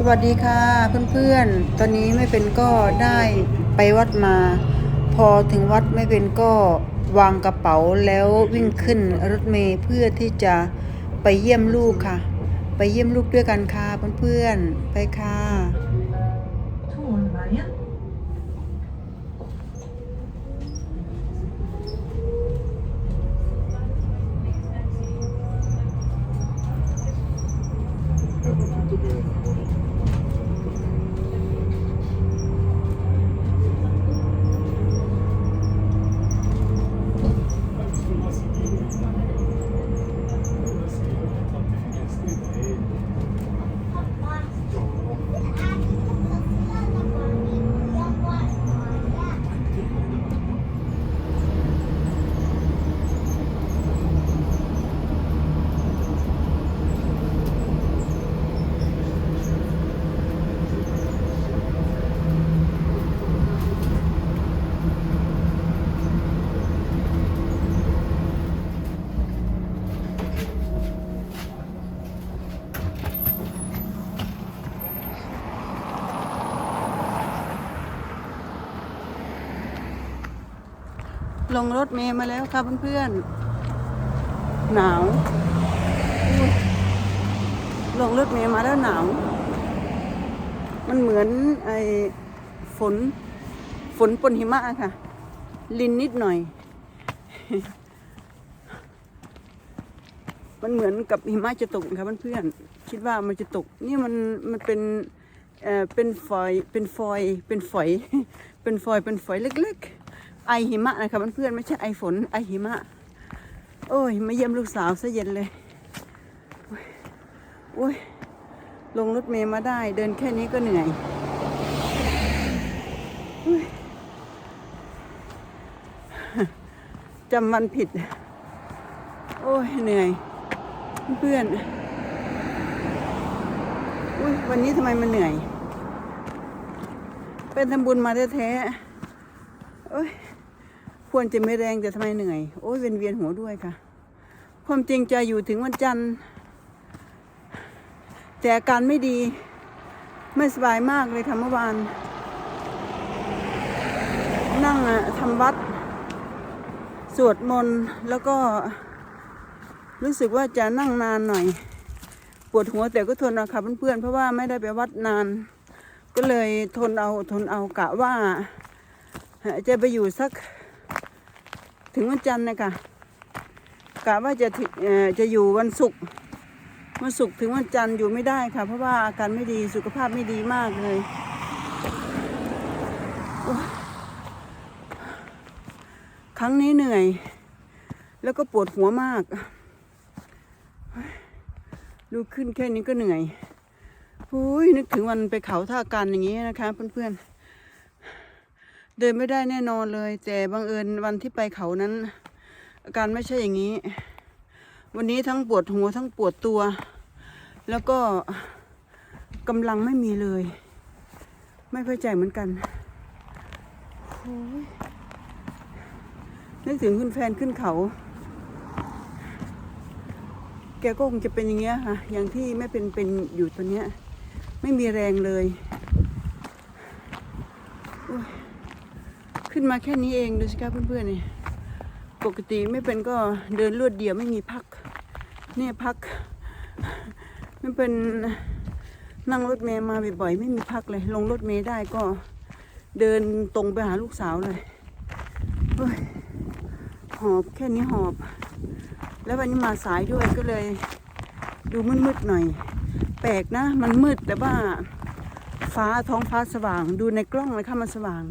สวัสดีค่ะเพื่อนๆ ตอนนี้ไม่เป็นก็ได้ไปวัดมา พอถึงวัดไม่เป็นก็วางกระเป๋าแล้ววิ่งขึ้นรถเมล์เพื่อที่จะไปเยี่ยมลูกค่ะ ไปเยี่ยมลูกด้วยกันค่ะเพื่อนๆ ไปค่ะ ลงรถเมล์มาแล้วค่ะเพื่อนๆ หนาว ลงรถเมล์มาแล้วหนาว มันเหมือนไอ้ฝน ฝนปนหิมะค่ะ ลินนิดหน่อย มันเหมือนกับหิมะจะตกนะคะเพื่อนๆ คิดว่ามันจะตก นี่มันมันเป็นเอ่อเป็นฝอย เป็นฟอย เป็นฝอย เป็นฟอย เป็นฝอยเล็ก ๆ ไอหิมะนะคะเพื่อนๆไม่ใช่ไอฝนไอหิมะ โอ้ยมาเยี่ยมลูกสาวซะเย็นเลยโอ้ยลงรถเมล์มาได้ เดินแค่นี้ก็เหนื่อยจำวันผิด โอ้ยเหนื่อย เพื่อนอุ้ยวันนี้ทำไมมันเหนื่อย เป็นทำบุญมาแท้ๆ ควรจะไม่แรงแต่ทำไมเหนื่อย โอ้ยเวียนเวียนหัวด้วยค่ะ ความจริงจะอยู่ถึงวันจันทร์ แต่อาการไม่ดี ไม่สบายมากเลยค่ะเมื่อวาน นั่งอะทำวัด สวดมนต์แล้วก็ รู้สึกว่าจะนั่งนานหน่อย ปวดหัวแต่ก็ทนเอาค่ะเพื่อนๆเพราะว่าไม่ได้ไปวัดนาน ก็เลยทนเอาทนเอากะว่าจะไปอยู่สัก ถึงวันจันทร์นะคะกะว่าจะถึเอ่อจะอยู่วันศุกร์วันศุกร์ถึงวันจันทร์อยู่ไม่ได้ค่ะ เพราะว่าอาการไม่ดีสุขภาพไม่ดีมากเลยครั้งนี้เหนื่อย แล้วก็ปวดหัวมากดูขึ้นแค่นี้ก็เหนื่อยหุยนึกถึงวันไปเขาท่ากันอย่างนี้นะคะเพื่อนๆ เดินไม่ได้แน่นอนเลย แต่บังเอิญวันที่ไปเขานั้น อาการไม่ใช่อย่างนี้ วันนี้ทั้งปวดหัวทั้งปวดตัว แล้วก็กำลังไม่มีเลย ไม่เข้าใจเหมือนกันนึกถึงคุณแฟนขึ้นเขา แกก็คงจะเป็นอย่างเงี้ยค่ะ อย่างที่แม่เป็นเป็นอยู่ตอนเนี้ย ไม่มีแรงเลยโอ้ย ขึ้นมาแค่นี้เองดูสิคะเพื่อนๆนี่ปกติไม่เป็นก็เดินรวดเดียวไม่มีพักเนี่ยพักไม่เป็นนั่งรถเมย์มาบ่อยๆไม่มีพักเลย ลงรถเมย์ได้ก็เดินตรงไปหาลูกสาวเลยโอ้ยหอบแค่นี้หอบ แล้ววันนี้มาสายด้วยก็เลย ดูมืดๆหน่อย แปลกนะ มันมืดแต่ว่าฟ้าท้องฟ้าสว่าง ดูในกล้องเลยค่ะมันสว่าง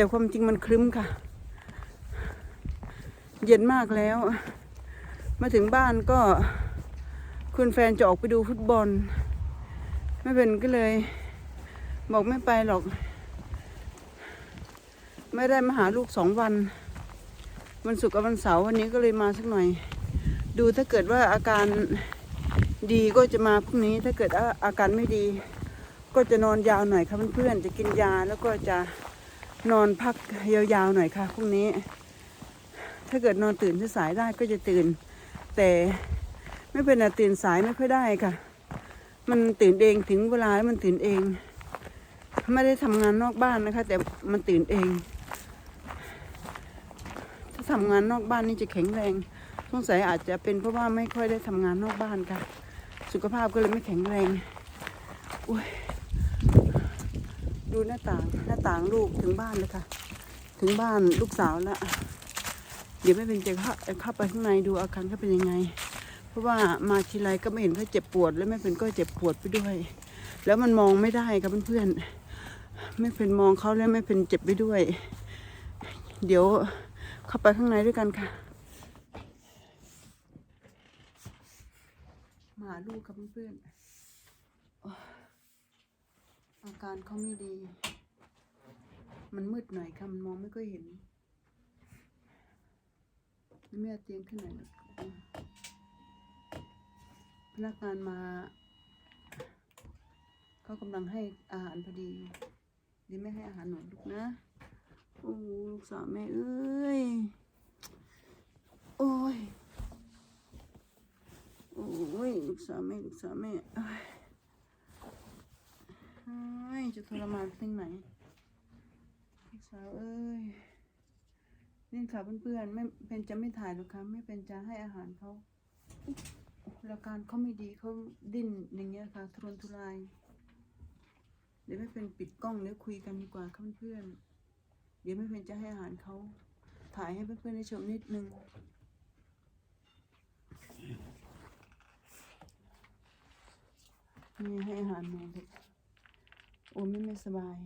แต่ความจริงมันครึ้มค่ะ เย็นมากแล้ว มาถึงบ้านก็คุณแฟนจะออกไปดูฟุตบอล ไม่เป็นก็เลย บอกไม่ไปหรอก ไม่ได้มาหาลูกสองวัน วันศุกร์กับวันเสาร์วันนี้ก็เลยมาสักหน่อย ดูถ้าเกิดว่าอาการดีก็จะมาพรุ่งนี้ถ้าเกิดว่าอาการไม่ดี ก็จะนอนยาวหน่อยค่ะเพื่อนๆจะกินยาแล้วก็จะ นอนพักยาวๆหน่อยค่ะพรุ่งนี้ ถ้าเกิดนอนตื่นที่สายได้ก็จะตื่น แต่ไม่เป็นไรตื่นสายไม่ค่อยได้ค่ะ มันตื่นเองถึงเวลาแล้วมันตื่นเอง ไม่ได้ทำงานนอกบ้านนะคะ แต่มันตื่นเอง ถ้าทำงานนอกบ้านนี่จะแข็งแรงสงสัยอาจจะเป็นเพราะว่าไม่ค่อยได้ทำงานนอกบ้านค่ะ สุขภาพก็เลยไม่แข็งแรงอุ้ย ดูหน้าต่างหน้าต่างลูกถึงบ้านเลยค่ะ ถึงบ้านลูกสาวแล้วเดี๋ยวไม่เป็นจะเข้าเข้าไปข้างในดูอาการเขาเป็นยังไง เพราะว่ามาทีไรก็ไม่เห็นเขาเจ็บปวด แล้วแม่เป็นก็เจ็บปวดไปด้วย แล้วมันมองไม่ได้ครับเพื่อนๆไม่เป็นมองเขาแล้วไม่เป็นเจ็บไปด้วย เดี๋ยวเข้าไปข้างในด้วยกันค่ะมาลูกครับเพื่อนๆ อาการเขาไม่ดี มันมืดหน่อยค่ะ มันมองไม่ค่อยเห็นแม่เอาเตียงขึ้นหน่อยพนักงานมา เขากำลังให้อาหารพอดีดี๋ยวแม่ให้อาหารหนูลูกนะ โอ้ลูกสาวแม่เอ้ย โอ้ย โอ้ย ลูกสาวแม่ ลูกสาวแม่ เอ้ยจะทรมานที่ไหนลูกสาวเอ้ยนี่ค่ะเพื่อนๆไม่เป็นจะไม่ถ่ายหรอกค่ะไม่เป็นจะให้อาหารเขาแล้วการเขาไม่ดีเขาดิ้นอย่างเงี้ยค่ะ ทุรนทุราย เดี๋ยวไม่เป็นปิดกล้องแล้วคุยกันดีกว่าค่ะเพื่อนๆเดี๋ยวไม่เป็นจะให้อาหารเขาถ่ายให้เพื่อนๆได้ชมนิดนึงนี่ให้อาหารแม่ลูก โอ้แม่ไม่สบาย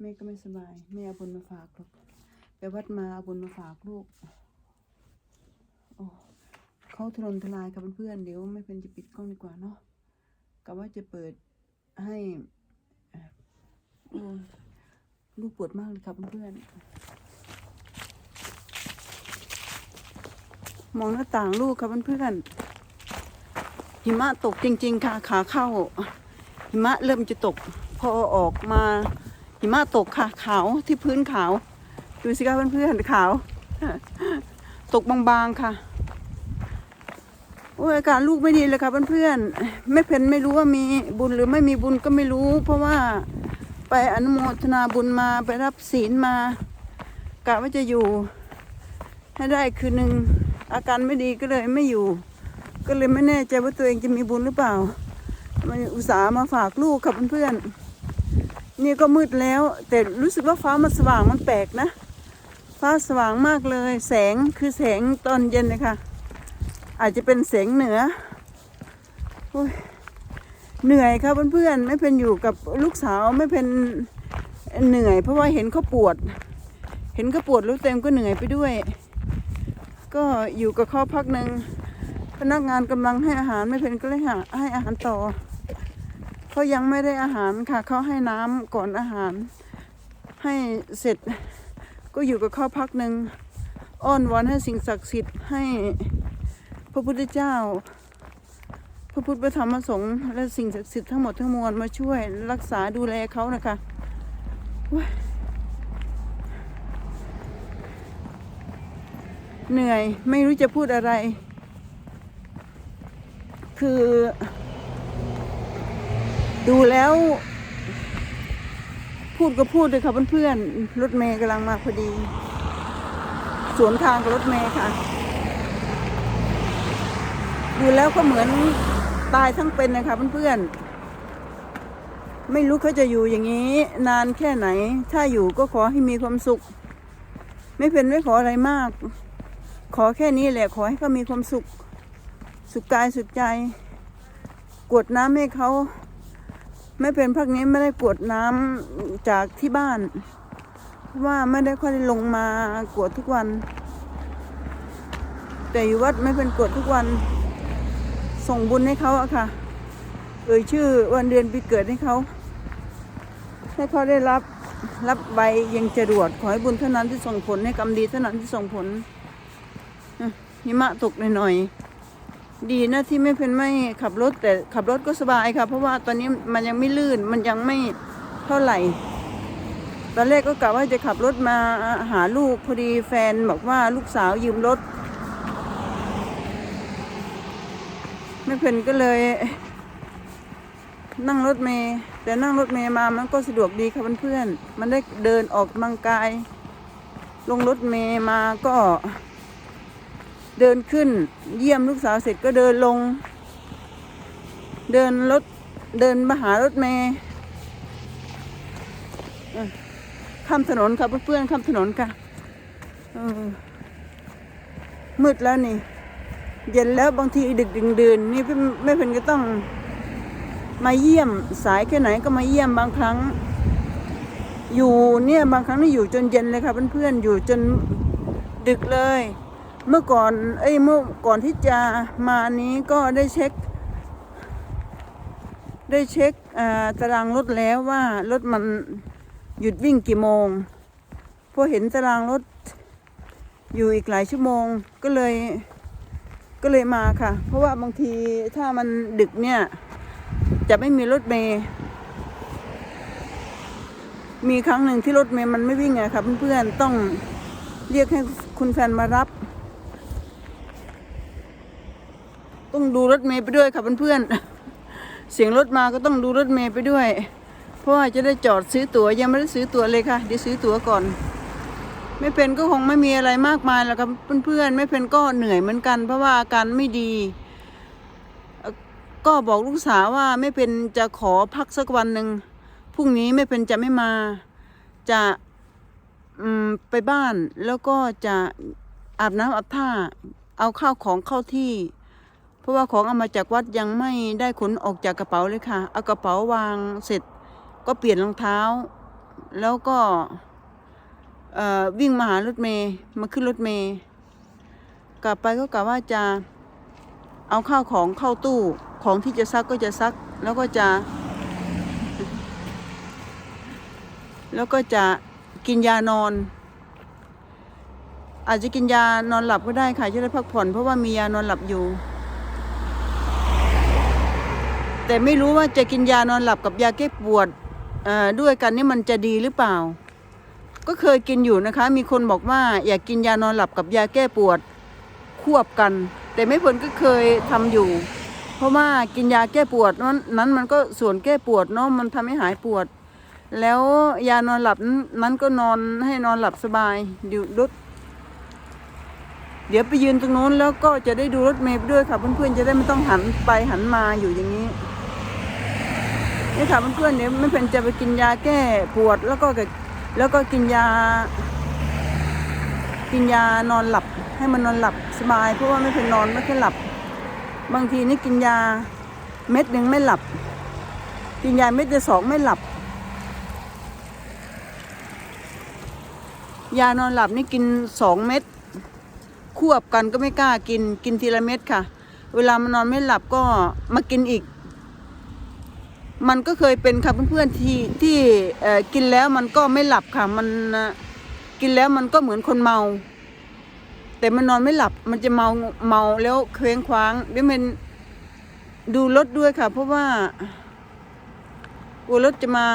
แม่ก็ไม่สบาย แม่เอาบุญมาฝากลูกไปวัดมาเอาบุญมาฝากลูก โอ้เขาทนทลายกับเพื่อนๆเดี๋ยวไม่เป็นจะปิดกล้องดีกว่าเนาะกะว่าจะเปิดให้โอ้ลูกปวดมากเลยครับเพื่อนมองหน้าต่างลูกครับเพื่อนหิมะตกจริง ๆ ค่ะ ขาเข้า หิมะเริ่มจะตก พอออกมาหิมะตกค่ะ ขาวที่พื้นขาว ดูสิคะเพื่อนๆขาว ตกบางๆค่ะโอ้ยอาการลูกไม่ดีเลยค่ะเพื่อนๆไม่เพนไม่รู้ว่ามีบุญหรือไม่มีบุญก็ไม่รู้ เพราะว่าไปอนุโมทนาบุญมาไปรับศีลมากะว่าจะอยู่ให้ได้คืนหนึ่งอาการไม่ดีก็เลยไม่อยู่ ก็เลยไม่แน่ใจว่าตัวเองจะมีบุญหรือเปล่า มันอุตส่าห์มาฝากลูกกับเพื่อนๆนี่ก็มืดแล้ว แต่รู้สึกว่าฟ้ามันสว่างมันแปลกนะ ฟ้าสว่างมากเลย แสงคือแสงตอนเย็นเลยค่ะอาจจะเป็นแสงเหนืออเหนื่อยครับเพื่อนๆไม่เป็นอยู่กับลูกสาวไม่เป็นเหนื่อย เพราะว่าเห็นเขาปวด เห็นเขาปวดแล้เต็มก็เหนื่อยไปด้วย ก็อยู่กับเขาพักหนึ่งพนักงานกำลังให้อาหารไม่เป็นก็เลยหาให้อาหารต่อ เขายังไม่ได้อาหารค่ะ เขาให้น้ำก่อนอาหาร ให้เสร็จก็อยู่กับเขาพักหนึ่งอ้อนวอนให้สิ่งศักดิ์สิทธิ์ให้พระพุทธเจ้า พระพุทธพระธรรมพระสงฆ์และสิ่งศักดิ์สิทธิ์ทั้งหมดทั้งมวลมาช่วยรักษาดูแลเขานะคะเหนื่อยไม่รู้จะพูดอะไร คือ ดูแล้ว พูดก็พูดเลยค่ะเพื่อนๆรถเมย์กำลังมาพอดี สวนทางกับรถเมย์ค่ะ ดูแล้วก็เหมือนตายทั้งเป็นนะคะเพื่อนๆไม่รู้เขาจะอยู่อย่างนี้ นานแค่ไหน ถ้าอยู่ก็ขอให้มีความสุข ไม่เป็นไม่ขออะไรมาก ขอแค่นี้แหละขอให้เขามีความสุข สุขกายสุขใจ กวดน้ำให้เขา ไม่เป็นพักนี้ไม่ได้กวดน้ำจากที่บ้าน ว่าไม่ได้ค่อยลงมากวดทุกวัน แต่อยู่วัดไม่เป็นกวดทุกวัน ส่งบุญให้เขาอะค่ะ เอ่ยชื่อวันเดือนปีเกิดให้เขาให้เขาได้รับรับใบยังจรวดขอให้บุญเท่านั้นที่ส่งผลให้กรรมดีเท่านั้นที่ส่งผลหิมะตกหน่อยๆ ดีนะที่ไม่เป็นไม่ขับรถแต่ขับรถก็สบายค่ะ เพราะว่าตอนนี้มันยังไม่ลื่นมันยังไม่เท่าไหร่ ตอนแรกก็กะว่าจะขับรถมาหาลูกพอดีแฟนบอกว่าลูกสาวยืมรถไม่เป็นก็เลย นั่งรถเมล์แต่นั่งรถเมล์มามันก็สะดวกดีค่ะเพื่อนๆมันได้เดินออกกำลังกาย ลงรถเมล์มาก็ เดินขึ้น เยี่ยมลูกสาวเสร็จก็เดินลง เดินรถเดินมาหารถเมล์ข้ามถนนค่ะเพื่อนๆข้ามถนนค่ะมืดแล้วนี่ เย็นแล้วบางทีดึกดึงดื่นนี่ไม่เป็นก็ต้อง มาเยี่ยมสายแค่ไหนก็มาเยี่ยมบางครั้ง อยู่เนี่ยบางครั้งนี่อยู่จนเย็นเลยค่ะเพื่อนๆอยู่จนดึกเลย เมื่อก่อนเอ้ยเมื่อก่อนที่จะมานี้ก็ได้เช็ค ได้เช็คตารางรถแล้วว่ารถมันหยุดวิ่งกี่โมงพอเห็นตารางรถอยู่อีกหลายชั่วโมงก็เลยก็เลยมาค่ะ เพราะว่าบางทีถ้ามันดึกเนี่ย จะไม่มีรถเมย์มีครั้งหนึ่งที่รถเมย์มันไม่วิ่งไงค่ะเพื่อนๆต้องเรียกให้คุณแฟนมารับ ต้องดูรถเมย์ไปด้วยค่ะเพื่อนๆเสียงรถมาก็ต้องดูรถเมย์ไปด้วย เพราะว่าจะได้จอดซื้อตั๋วยังไม่ได้ซื้อตั๋วเลยค่ะเดี๋ยวซื้อตั๋วก่อน ไม่เป็นก็คงไม่มีอะไรมากมายแล้วครับเพื่อนๆไม่เป็นก็เหนื่อยเหมือนกัน เพราะว่าอาการไม่ดี ก็บอกลูกสาวว่าไม่เป็นจะขอพักสักวันหนึ่งพรุ่งนี้ไม่เป็นจะไม่มาจะไปบ้านแล้วก็จะอาบน้ำอาบท่า เอาข้าวของเข้าที่ ราะว่าของเอามาจากวัดยังไม่ได้ขนออกจากกระเป๋าเลยค่ะ เอากระเป๋าวางเสร็จ ก็เปลี่ยนรองเท้า แล้วก็วิ่งมาหารถเมย์มาขึ้นรถเมย์กลับไปก็กะว่าจะเอาข้าวของเข้าตู้ของที่จะซักก็จะซัก แล้วก็จะ แล้วก็จะกินยานอน อาจจะกินยานอนหลับก็ได้ค่ะจะได้พักผ่อนเพราะว่ามียานอนหลับอยู่ แต่ไม่รู้ว่าจะกินยานอนหลับกับยาแก้ปวดด้วยกันนี่มันจะดีหรือเปล่า ก็เคยกินอยู่นะคะ มีคนบอกว่าอยากกินยานอนหลับกับยาแก้ปวดควบกัน แต่ไม่ผลก็เคยทำอยู่ เพราะว่ากินยาแก้ปวดนั้นนั้นมันก็ส่วนแก้ปวดเนาะมันทำให้หายปวด แล้วยานอนหลับนั้นก็นอนให้นอนหลับสบายดูรถเดี๋ยวไปยืนตรงโน้นแล้วก็จะได้ดูรถเมล์ด้วยค่ะเพื่อนๆจะได้ไม่ต้องหันไปหันมาอยู่อย่างนี้ นี่ค่ะเพื่อนๆเดี๋ยไม่เป็นจะไปกินยาแก้ปวดแล้วก็กับแล้วก็กินยา กินยานอนหลับ ให้มันนอนหลับสบาย เพราะว่าไม่เป็นนอนไม่ค่อยหลับ บางทีนี่กินยาเม็ดหนึ่งไม่หลับ กินยาเม็ดเดียวสองไม่หลับ ยานอนหลับนี่กินสองเม็ดควบกันก็ไม่กล้ากินกินทีละเม็ดค่ะ เวลามันนอนไม่หลับก็มากินอีก มันก็เคยเป็นค่ะเพื่อนๆที่ที่กินแล้วมันก็ไม่หลับค่ะ มันกินแล้วมันก็เหมือนคนเมา แต่มันนอนไม่หลับ มันจะเมาเมาแล้วเคว้งคว้างดี๋ยมันดูรถด้วยค่ะ เพราะว่ากลัวรถจะมา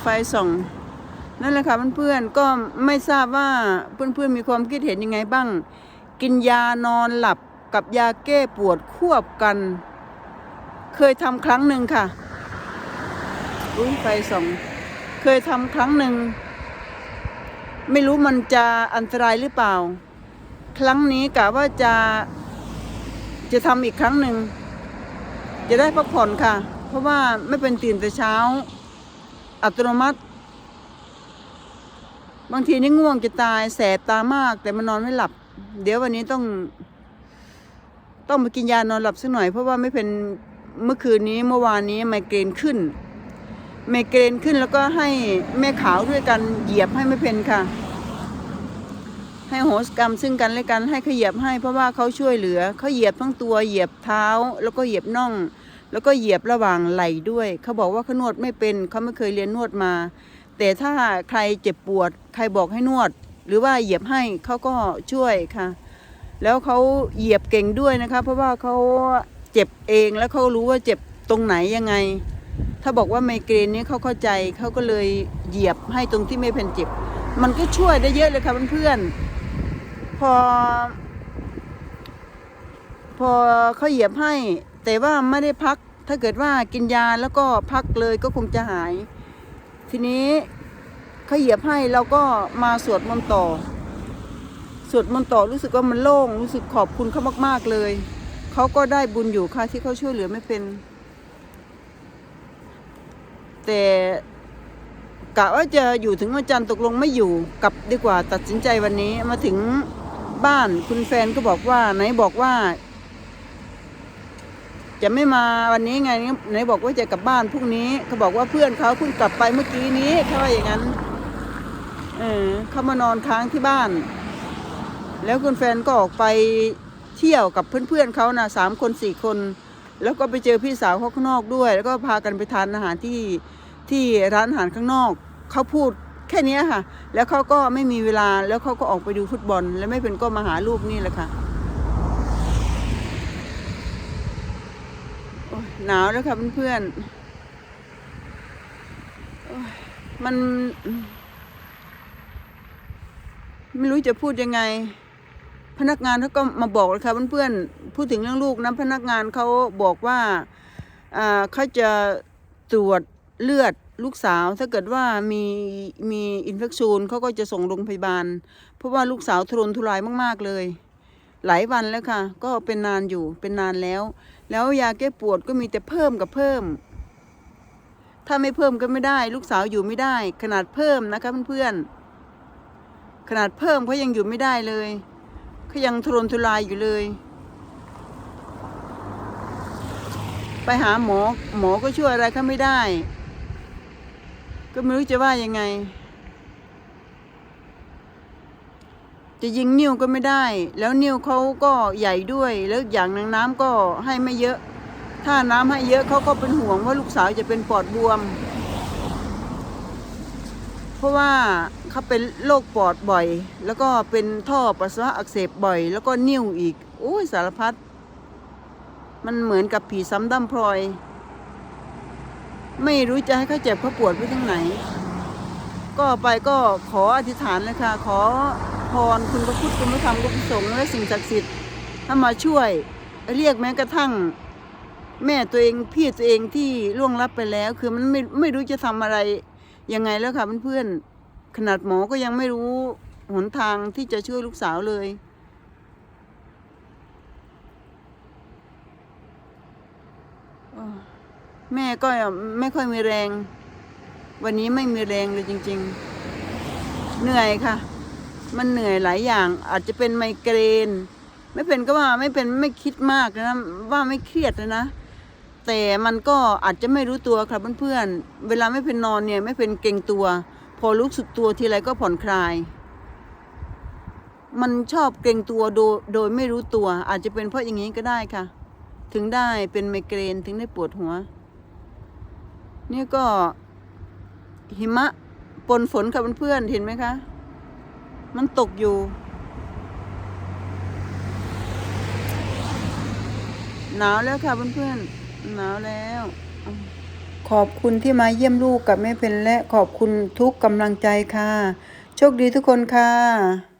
ไฟส่องนั่นแหละค่ะเพื่อนๆก็ไม่ทราบว่าเพื่อนๆมีความคิดเห็นยังไงบ้าง กินยานอนหลับกับยาแก้ปวดควบกัน เคยทำครั้งหนึ่งค่ะอุ้ยไฟสองเคยทำครั้งหนึ่ง ไม่รู้มันจะอันตรายหรือเปล่า ครั้งนี้กะว่าจะจะทำอีกครั้งหนึ่ง จะได้พักผ่อนค่ะ เพราะว่าไม่เป็นตื่นแต่เช้า อัตโนมัติ บางทีนี่ง่วงจะตายแสบตามาก แต่มันนอนไม่หลับ เดี๋ยววันนี้ต้อง ต้องมากินยานอนหลับสักหน่อย เพราะว่าไม่เป็น เมื่อคืนนี้เมื่อวานนี้ไมเกรนขึ้น ไมเกรนขึ้นแล้วก็ให้แม่ขาวด้วยกันเหยียบให้ไม่เป็นค่ะ ให้โหสกรรมซึ่งกันและกันให้เขาเหยียบให้ เพราะว่าเขาช่วยเหลือเขาเหยียบทั้งตัวเหยียบเท้า แล้วก็เหยียบน่อง แล้วก็เหยียบระหว่างไหล่ด้วยเขาบอกว่าเขานวดไม่เป็นเขาไม่เคยเรียนนวดมา แต่ถ้าใครเจ็บปวด ใครบอกให้นวด หรือว่าเหยียบให้เขาก็ช่วยค่ะแล้วเขาเหยียบเก่งด้วยนะคะ เพราะว่าเขา เจ็บเองแล้วเขารู้ว่าเจ็บตรงไหนยังไง ถ้าบอกว่าไมเกรนนี้เขาเข้าใจเขาก็เลยเหยียบให้ตรงที่ไม่เป็นเจ็บ มันก็ช่วยได้เยอะเลยค่ะเพื่อนๆพอ พอเขาเหยียบให้ แต่ว่าไม่ได้พัก ถ้าเกิดว่ากินยาแล้วก็พักเลยก็คงจะหาย ทีนี้เขาเหยียบให้เราก็มาสวดมนต์ต่อสวดมนต์ต่อรู้สึกว่ามันโล่งรู้สึกขอบคุณเขามาก ๆ เลย เขาก็ได้บุญอยู่ค่ะที่เขาช่วยเหลือไม่เป็น แต่กะว่าจะอยู่ถึงวันจันทร์ตกลงไม่อยู่กลับดีกว่าตัดสินใจวันนี้มาถึงบ้านคุณแฟนก็บอกว่า ไหนบอกว่า จะไม่มาวันนี้ไงไหนบอกว่าจะกลับบ้านพรุ่งนี้เขาบอกว่าเพื่อนเขาเพิ่งกลับไปเมื่อกี้นี้เขาว่าอย่างนั้น เออเขามานอนค้างที่บ้าน แล้วคุณแฟนก็ออกไป เที่ยวกับเพื่อนๆเขานะสามคนสี่คน แล้วก็ไปเจอพี่สาวเขาข้างนอกด้วย แล้วก็พากันไปทานอาหารที่ที่ร้านอาหารข้างนอกเขาพูดแค่นี้ค่ะ แล้วเขาก็ไม่มีเวลาแล้วเขาก็ออกไปดูฟุตบอล แล้วไม่เป็นก็มาหาลูกนี่แหละค่ะหนาวแล้วค่ะเพื่อนๆมัน ไม่รู้จะพูดยังไง พนักงานเขาก็มาบอกเลยค่ะเพื่อนๆพูดถึงเรื่องลูกนะพนักงานเขาบอกว่าเขาจะตรวจเลือดลูกสาว ถ้าเกิดว่ามีมีอินเฟคชูนเขาก็จะส่งโรงพยาบาล เพราะว่าลูกสาวทุรนทุรายมาก ๆเลย หลายวันแล้วค่ะ ก็เป็นนานอยู่เป็นนานแล้ว แล้วยาแก้ปวดก็มีแต่เพิ่มกับเพิ่ม ถ้าไม่เพิ่มก็ไม่ได้ ลูกสาวอยู่ไม่ได้ ขนาดเพิ่มนะคะเพื่อนๆขนาดเพิ่มเขายังอยู่ไม่ได้เลย เขายังทุรนทุรายอยู่เลย ไปหาหมอหมอก็ช่วยอะไรเขาไม่ได้ ก็ไม่รู้จะว่ายังไง จะยิงนิ้วก็ไม่ได้ แล้วนิ้วเขาก็ใหญ่ด้วย แล้วอย่างนึงน้ำก็ให้ไม่เยอะ ถ้าน้ำให้เยอะเขาก็เป็นห่วงว่าลูกสาวจะเป็นปอดบวม ราะว่าเขาเป็นโรคปอดบ่อย แล้วก็เป็นท่อปัสสาวะอักเสบบ่อย แล้วก็นิ่วอีกโอ้ยสารพัดมันเหมือนกับผีซ้ำดำพลอย ไม่รู้จะให้เขาเจ็บเขาปวดไปทั้งไหน ก็ไปก็ขออธิษฐานเลยค่ะ ขอพรคุณพระพุทธคุณพระธรรมคุณพระสงฆ์และสิ่งศักดิ์สิทธิ์ให้มาช่วยเรียกแม้กระทั่ง แม่ตัวเองพี่ตัวเองที่ล่วงลับไปแล้ว คือมันไม่ไม่รู้จะทำอะไร ยังไงแล้วค่ะเพื่อนๆขนาดหมอก็ยังไม่รู้หนทางที่จะช่วยลูกสาวเลยแม่ก็ไม่ค่อยมีแรง วันนี้ไม่มีแรงเลยจริง ๆ เหนื่อยค่ะ มันเหนื่อยหลายอย่าง อาจจะเป็นไมเกรน ไม่เป็นก็ว่าไม่เป็นไม่คิดมากนะว่าไม่เครียดเลยนะ แต่มันก็อาจจะไม่รู้ตัวครับเพื่อนๆ เวลาไม่เป็นนอนเนี่ยไม่เป็นเกรงตัว พอรู้สึกตัวทีไรก็ผ่อนคลาย มันชอบเกรงตัวโดยโดยไม่รู้ตัว อาจจะเป็นเพราะอย่างนี้ก็ได้ค่ะ ถึงได้เป็นไมเกรนถึงได้ปวดหัว นี่ก็หิมะปนฝนค่ะเพื่อนๆเห็นไหมคะ มันตกอยู่หนาวแล้วค่ะเพื่อนๆ หนาวแล้ว ขอบคุณที่มาเยี่ยมลูกกับแม่เพนและขอบคุณทุกกำลังใจค่ะ โชคดีทุกคนค่ะ